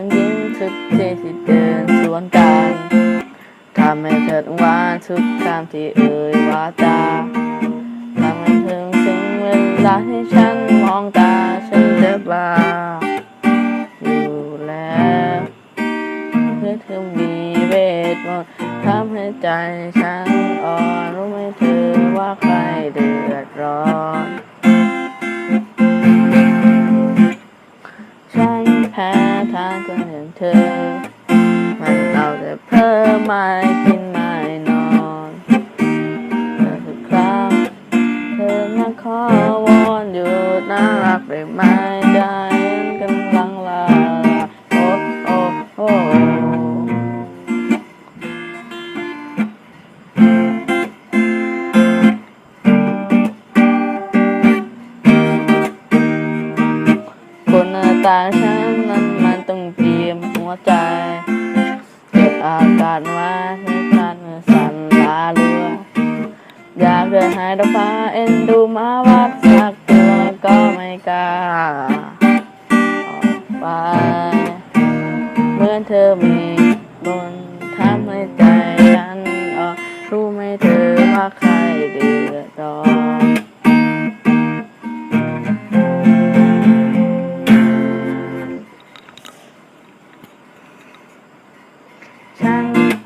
อยิ้มทุกทีที่เดินสวนกันทำให้เธอต้องหวานทุกคำที่เอ่ยวาจาทำให้ถึงถึงเวลาที่ฉันมองตาฉันจะบ้าอยู่แล้วเพื่อเธอมีเวทมนต์ทำให้ใจฉันอ่อนรู้ไหมเธอว่าใครเดือดร้อน ทางคนอย่างเธอ มันเอาแต่เพิ่มไม่กินไม่นอนเมื่อทุกครั้งเธอมาขอวอนหยุดน่ารักได้ไหมใจกำลังลาโอ้โอ้โอ้คนหน้าตาฉัน นั้นมันต้องเตรียมหัวใจเก็บอากาศมาให้ฉันสั่นลาเรืออยากเดินหายดอกฟ้าเอ็นดูมาวัดสักตัวก็ไม่กล้าออกไป เหมือนเธอมีบนทำให้ใจ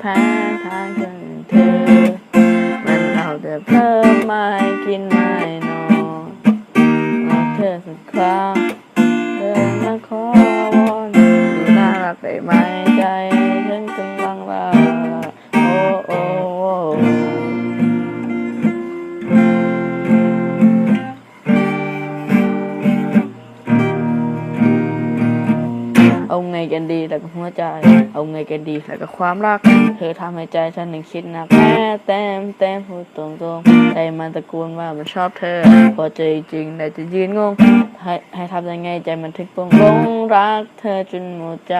แพ้ทางกันเธอ มันเอาแต่เพิ่มไม่กินไม่นอนรักเธอสักครั้งเธอมาขอวอนดูน่ารักได้ไหมใจฉันกำลังลา เอาไงกันดีแล้วก็หัวใจ เอาไงกันดีแล้วก็ความรัก เธอทำให้ใจฉันหนึ่งคิดหนักแม่แต้มแต้มพูดตรงๆใจมันตะกูลว่ามันชอบเธอ พอเจอจริงแต่จะยืนงง ให้ให้ทำยังไงใจมันถึงปงลงรักเธอจนหมดใจ